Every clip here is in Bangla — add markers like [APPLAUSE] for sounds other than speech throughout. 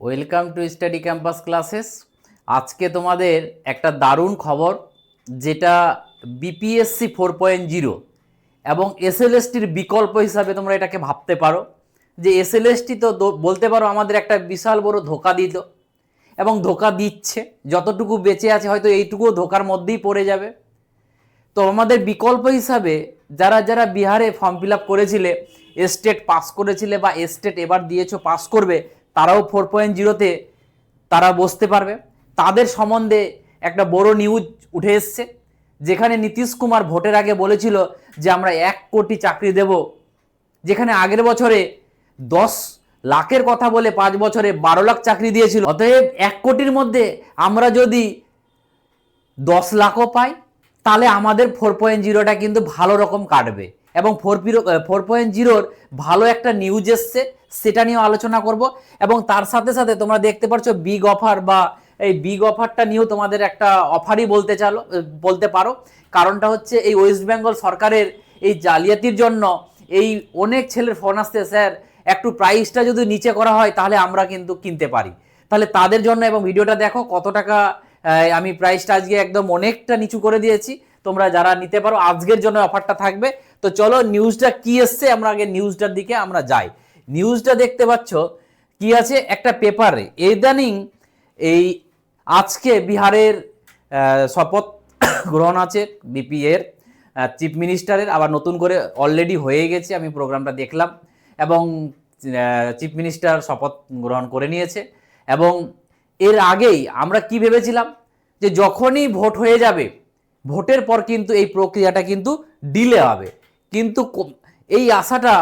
Welcome to study campus classes. আজকে তোমাদের একটা দারুণ খবর, যেটা বিপিএসসি ফোর পয়েন্ট জিরো এবং এসএলএসটির বিকল্প হিসাবে তোমরা এটাকে ভাবতে পারো। যে এসএলএসটি তো বলতে পারো আমাদের একটা বিশাল বড় ধোকা দিত এবং ধোকা দিচ্ছে। যতটুকু বেঁচে আছে হয়তো এইটুকুও ধোকার মধ্যেই পড়ে যাবে। তো আমাদের বিকল্প হিসাবে যারা যারা বিহারে ফর্ম ফিল আপ করেছিলে স্টেট পাস করেছিলে বা স্টেট এবার দিয়েছ পাস করবে তারাও ফোর পয়েন্ট জিরোতে তারা বসতে পারবে। তাদের সম্বন্ধে একটা বড় নিউজ উঠে এসছে, যেখানে নীতিশ কুমার ভোটের আগে বলেছিল যে আমরা এক কোটি চাকরি দেব, যেখানে আগের বছরে দশ লাখের কথা বলে পাঁচ বছরে বারো লাখ চাকরি দিয়েছিল। অতএব এক কোটির মধ্যে আমরা যদি দশ লাখও পাই, তাহলে আমাদের ফোর পয়েন্ট জিরোটা কিন্তু ভালো রকম কাটবে। এবং ফোর পিরো ফোর পয়েন্ট জিরোর ভালো একটা নিউজ এসছে, সেটা নিয়েও আলোচনা করব। এবং তার সাথে সাথে তোমরা দেখতে পাচ্ছ বিগ অফার বা এই বিগ অফারটা নিয়েও তোমাদের একটা অফারই বলতে চালো বলতে পারো। কারণটা হচ্ছে এই ওয়েস্ট বেঙ্গল সরকারের এই জালিয়াতির জন্য এই অনেক ছেলের ফোন আসছে, স্যার, একটু প্রাইসটা যদি নিচে করা হয়, তাহলে আমরা কিন্তু কিনতে পারি। তাহলে তাদের জন্য এবং ভিডিওটা দেখো কত টাকা আমি প্রাইসটা আজকে একদম অনেকটা নিচু করে দিয়েছি। তোমরা যারা নিতে পারো, আজকের জন্য অফারটা থাকবে। তো চলো নিউজটা কি এসছে? আমরা আগে নিউজটার দিকে আমরা যাই। নিউজটা দেখতে পাচ্ছ, কি আছে? একটা পেপারে। ইদানিং এই আজকে বিহারের শপথ গ্রহণ আছে বিপি এর চিফ মিনিস্টারের আবার নতুন করে অলরেডি হয়ে গেছে, আমি প্রোগ্রামটা দেখলাম। এবং চিফ মিনিস্টার শপথ গ্রহণ করে নিয়েছে। এবং এর আগেই আমরা কি ভেবেছিলাম যে যখনই ভোট হয়ে যাবে ভোটের পর কিন্তু এই প্রক্রিয়াটা কিন্তু ডিলে হবে। কিন্তু এই আশাটা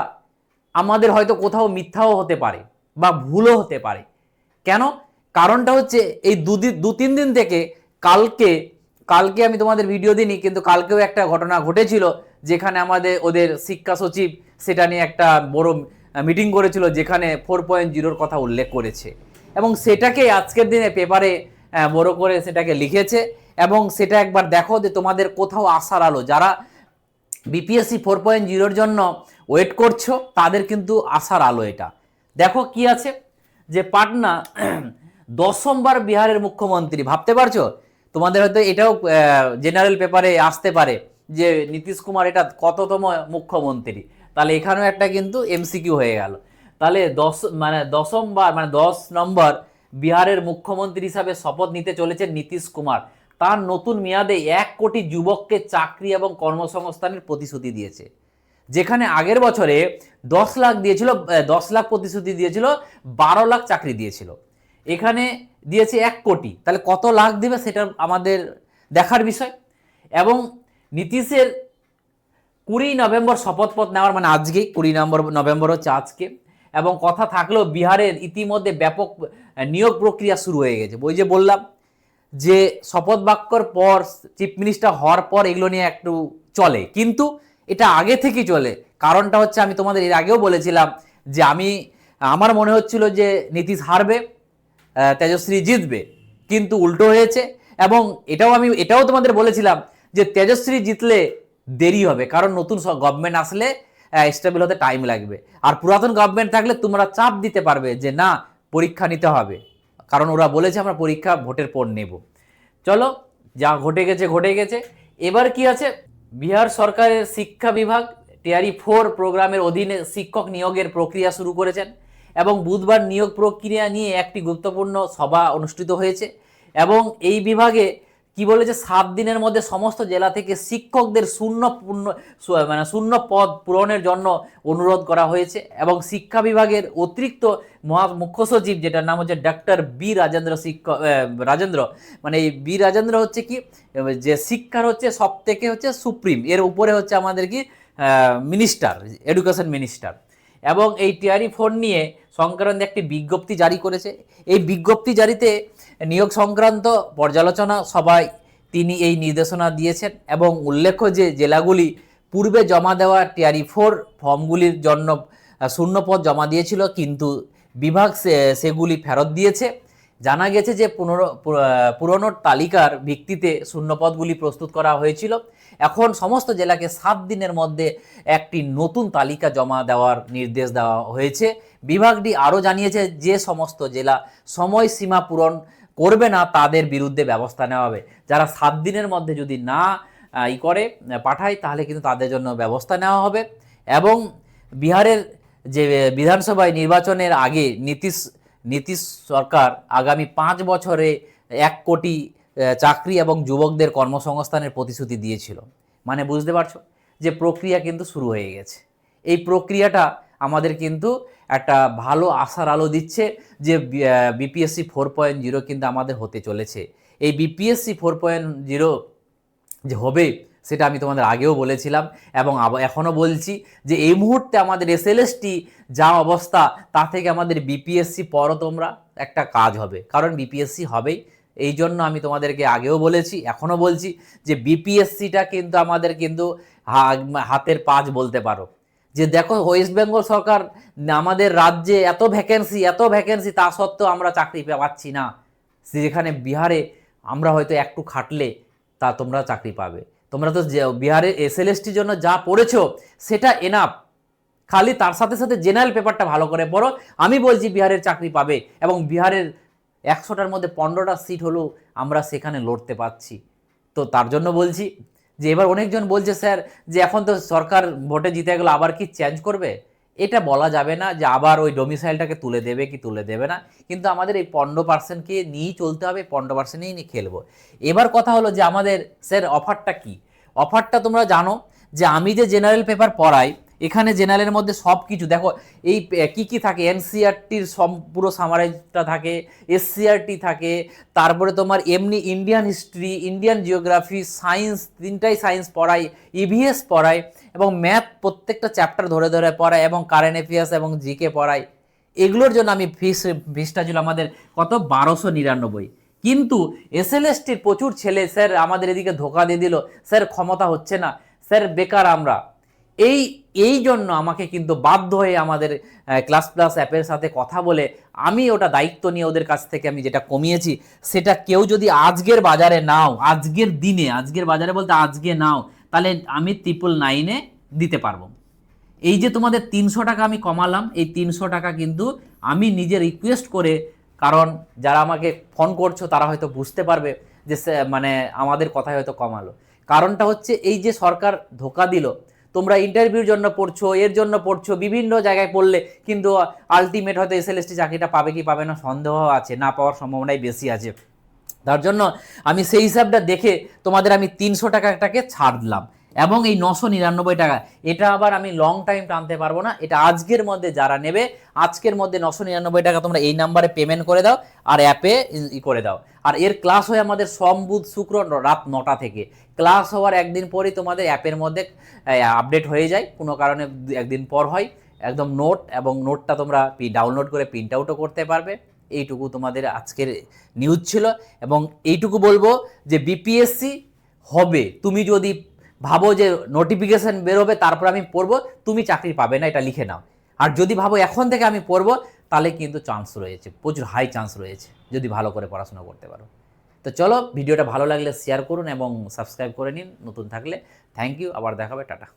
আমাদের হয়তো কোথাও মিথ্যাও হতে পারে বা ভুলও হতে পারে। কেন? কারণটা হচ্ছে এই দুদিন দু তিন দিন থেকে কালকে কালকে আমি তোমাদের ভিডিও দিইনি, কিন্তু কালকেও একটা ঘটনা ঘটেছিল যেখানে আমাদের ওদের শিক্ষা সচিব সেটা নিয়ে একটা বড় মিটিং করেছিল যেখানে ফোর পয়েন্ট জিরোর কথা উল্লেখ করেছে। এবং সেটাকে আজকের দিনে পেপারে বড় করে সেটাকে লিখেছে। এবং সেটা একবার দেখো যে তোমাদের কোথাও আশার আলো। যারা বিপিএসসি ফোর পয়েন্ট জিরোর জন্য ওয়েট করছ, তাদের কিন্তু আশার আলো এটা। দেখো কি আছে? যে পাটনা [CLEARS THROAT] দশমবার বিহারের মুখ্যমন্ত্রী, ভাবতে পারছ? তোমাদের হয়তো এটাও জেনারেল পেপারে আসতে পারে যে নীতিশ কুমার এটা কততম মুখ্যমন্ত্রী। তাহলে এখানেও একটা কিন্তু এমসিকিউ হয়ে গেল। তাহলে দশ মানে দশমবার মানে দশ নম্বর বিহারের মুখ্যমন্ত্রী হিসাবে শপথ নিতে চলেছেন নীতিশ কুমার। তার নতুন মেয়াদে এক কোটি যুবককে চাকরি এবং কর্মসংস্থানের প্রতিশ্রুতি দিয়েছে। যেখানে আগের বছরে দশ লাখ দিয়েছিল দশ লাখ প্রতিশ্রুতি দিয়েছিল, বারো লাখ চাকরি দিয়েছিল। এখানে দিয়েছে এক কোটি। তাহলে কত লাখ দিবে সেটা আমাদের দেখার বিষয়। এবং নীতিশের কুড়ি নভেম্বর শপথপথ নেওয়ার মানে আজকেই কুড়ি নভেম্বর নভেম্বর হচ্ছে আজকে, এবং কথা থাকলেও বিহারের ইতিমধ্যে ব্যাপক নিয়োগ প্রক্রিয়া শুরু হয়ে গেছে। ওই যে বললাম যে শপথ বাক্যর পর চিফ মিনিস্টার হওয়ার পর এগুলো নিয়ে একটু চলে। কিন্তু এটা আগে থেকেই চলে। কারণটা হচ্ছে আমি তোমাদের এর আগেও বলেছিলাম যে আমি, আমার মনে হচ্ছিল যে নীতিশ হারবে তেজশ্রী জিতবে, কিন্তু উল্টো হয়েছে। এবং এটাও আমি, এটাও তোমাদের বলেছিলাম যে তেজশ্রী জিতলে দেরি হবে, কারণ নতুন গভর্নমেন্ট আসলে স্টেবল হতে টাইম লাগবে। আর পুরাতন গভর্নমেন্ট থাকলে তোমরা চাপ দিতে পারবে যে না, পরীক্ষা নিতে হবে। কারণ ওরা বলেছে আমরা পরীক্ষা ভোটের পর নেব। চলো, যা ঘটে গেছে ঘটে গেছে। এবার কি আছে? বিহার সরকারের শিক্ষা বিভাগ টিয়ারি ফোর প্রোগ্রামের অধীনে শিক্ষক নিয়োগের প্রক্রিয়া শুরু করেছেন এবং বুধবার নিয়োগ প্রক্রিয়া নিয়ে একটি গুরুত্বপূর্ণ সভা অনুষ্ঠিত হয়েছে এবং এই বিভাগে কি বলেছে সাত দিনের মধ্যে সমস্ত জেলা থেকে শিক্ষকদের শূন্য পূর্ণ মানে শূন্য পদ পূরণের জন্য অনুরোধ করা হয়েছে এবং শিক্ষা বিভাগের অতিরিক্ত মহা, মুখ্য সচিব যেটার নাম হচ্ছে ডাক্তার বি রাজেন্দ্র শিক্ষক রাজেন্দ্র মানে এই বি রাজেন্দ্র হচ্ছে কি, যে শিক্ষার হচ্ছে সব থেকে হচ্ছে সুপ্রিম, এর উপরে হচ্ছে আমাদের কি মিনিস্টার, এডুকেশন মিনিস্টার। এবং এই টিআরই ফোন নিয়ে সংক্রান্ত একটি বিজ্ঞপ্তি জারি করেছে। এই বিজ্ঞপ্তি জারিতে নিয়োগ সংক্রান্ত পর্যালোচনা সভায় তিনি এই নির্দেশনা দিয়েছেন এবং উল্লেখ্য যে জেলাগুলি পূর্বে জমা দেওয়া টিআরই ফোর ফর্মগুলির জন্য আহ, শূন্য পদ জমা দিয়েছিল কিন্তু বিভাগ সেগুলি ফেরত দিয়েছে। জানা গেছে যে পুনর- পুরনো তালিকার ভিত্তিতে শূন্যপদগুলি প্রস্তুত করা হয়েছিল। এখন সমস্ত জেলাকে সাত দিনের মধ্যে একটি নতুন তালিকা জমা দেওয়ার নির্দেশ দেওয়া হয়েছে। বিভাগটি আরও জানিয়েছে যে সমস্ত জেলা সময়সীমা পূরণ করবে না, তাদের বিরুদ্ধে ব্যবস্থা নেওয়া হবে। যারা সাত দিনের মধ্যে যদি না ই করে পাঠায়, তাহলে কিন্তু তাদের জন্য ব্যবস্থা নেওয়া হবে। এবং বিহারের যে বিধানসভায় নির্বাচনের আগে নীতিশ নীতিশ সরকার আগামী পাঁচ বছরে এক কোটি চাকরি এবং যুবকদের কর্মসংস্থানের প্রতিশ্রুতি দিয়েছিল। মানে বুঝতে পারছ? যে প্রক্রিয়া কিন্তু শুরু হয়ে গেছে। এই প্রক্রিয়াটা আমাদের কিন্তু একটা ভালো আশার আলো দিচ্ছে যে বিপিএসসি ফোর পয়েন্ট জিরো কিন্তু আমাদের হতে চলেছে। এই বিপিএসসি ফোর পয়েন্ট জিরো যে হবে, সেটা আমি তোমাদের আগেও বলেছিলাম এবং এখনও বলছি যে, এই মুহূর্তে আমাদের এসএলএসটি যা অবস্থা, তা থেকে আমাদের বিপিএসসি পরও তোমরা, একটা কাজ হবে। কারণ বিপিএসসি হবেই। এই জন্য আমি তোমাদেরকে আগেও বলেছি, এখনও বলছি যে বিপিএসসিটা কিন্তু আমাদের কিন্তু হাতের পাঁচ বলতে পারো। যে দেখো ওয়েস্ট বেঙ্গল সরকার, আমাদের রাজ্যে এত ভ্যাকেন্সি এত ভ্যাকেন্সি তা সত্ত্বেও আমরা চাকরি পাচ্ছি না। যেখানে বিহারে আমরা হয়তো একটু খাটলে, তা তোমরা চাকরি পাবে। তোমরা তো বিহারে এসএলএসটির জন্য যা পড়েছো, সেটা এনাফ খালি তার সাথে সাথে জেনারেল পেপারটা ভালো করে পড়ো। আমি বলছি বিহারের চাকরি পাবে এবং বিহারের একশোটার মধ্যে পনেরোটা সিট হলেও আমরা সেখানে লড়তে পারছি। তো তার জন্য বলছি যে এবার অনেকজন বলছে, স্যার, যে এখন তো সরকার ভোটে জিতে গেলো, আবার কি চেঞ্জ করবে? এটা বলা যাবে না যে আবার ওই ডোমিসাইলটাকে তুলে দেবে কি তুলে দেবে না। কিন্তু আমাদের এই পনেরো পার্সেন্টকে নিয়েই চলতে হবে পনেরো পার্সেন্টেই নিয়ে খেলব। এবার কথা হলো যে আমাদের, স্যার অফারটা কি? অফারটা তোমরা জানো যে আমি যে জেনারেল পেপার পড়াই এখানে জেনারেলের মধ্যে সব কিছু দেখো, এই কি কি থাকে? এনসিআরটির সব পুরো সামারাইজটা থাকে এসসিআরটি থাকে, তারপরে তোমার এমনি Indian history, Indian geography, science, তিনটাই সায়েন্স পড়াই ইভিএস পড়াই এবং ম্যাথ প্রত্যেকটা চ্যাপ্টার ধরে ধরে পড়াই এবং কারেন্ট অ্যাফেয়ার্স এবং জিকে পড়ায়। এগুলোর জন্য আমি ফিস, ফিসটা ছিল আমাদের কত? বারোশো নিরানব্বই। কিন্তু এসএলএসটির প্রচুর ছেলে, স্যার, আমাদের এদিকে ধোকা দিয়ে দিল, স্যার, ক্ষমতা হচ্ছে না, স্যার, বেকার আমরা। এই এই জন্য আমাকে কিন্তু বাধ্য হয়ে আমাদের ক্লাস প্লাস অ্যাপের সাথে কথা বলে আমি ওটা দায়িত্ব নিয়ে ওদের কাছ থেকে আমি যেটা কমিয়েছি, সেটা কেউ যদি আজকের বাজারে নাও, আজকের দিনে, আজকের বাজারে বলতে আজকে নাও, তাহলে আমি ট্রিপল নাইনে দিতে পারব। এই যে তোমাদের তিনশো টাকা আমি কমালাম, এই তিনশো টাকা কিন্তু আমি নিজে রিকোয়েস্ট করে, কারণ যারা আমাকে ফোন করছ তারা হয়তো বুঝতে পারবে যে মানে আমাদের কথায় হয়তো কমালো। কারণটা হচ্ছে এই যে সরকার ধোকা দিল তোমরা ইন্টারভিউর জন্য পড়ছো, এর জন্য পড়ছো, বিভিন্ন জায়গায় পড়লে কিন্তু আলটিমেট হয়তো এসএলএসটি চাকরিটা পাবে কি পাবে না সন্দেহ আছে, না পাওয়ার সম্ভাবনাই বেশি আছে। তার জন্য আমি সেই হিসাবটা দেখে তোমাদের আমি তিনশো টাকাটাকে ছাড় দিলাম এবং এই নশো নিরানব্বই টাকা। এটা আবার আমি লং টাইম টানতে পারব না। এটা আজকের মধ্যে যারা নেবে, আজকের মধ্যে নশো নিরানব্বই টাকা তোমরা এই নাম্বারে পেমেন্ট করে দাও আর অ্যাপে ই করে দাও। আর এর ক্লাস হয় আমাদের সোম, বুধ, শুক্র রাত নটা থেকে। ক্লাস হওয়ার একদিন পরই তোমাদের অ্যাপের মধ্যে আপডেট হয়ে যায়। কোনো কারণে একদিন পর হয়। একদম নোট এবং নোটটা তোমরা ডাউনলোড করে প্রিন্ট আউটও করতে পারবে। এইটুকু তোমাদের আজকের নিউজ ছিল। এবং এইটুকু বলব যে বিপিএসসি হবে। তুমি যদি ভাবো যে নোটিফিকেশান বেরোবে, তারপর আমি পড়ব, তুমি চাকরি পাবে না, এটা লিখে নাও। আর যদি ভাবো এখন থেকে আমি পড়ব, তাহলে কিন্তু চান্স রয়েছে, প্রচুর হাই চান্স রয়েছে, যদি ভালো করে পড়াশোনা করতে পারো। তো চলো, ভিডিওটা ভালো লাগলে শেয়ার করুন এবং সাবস্ক্রাইব করে নিন, নতুন থাকলে। থ্যাংক ইউ আবার দেখাবে, টাটা।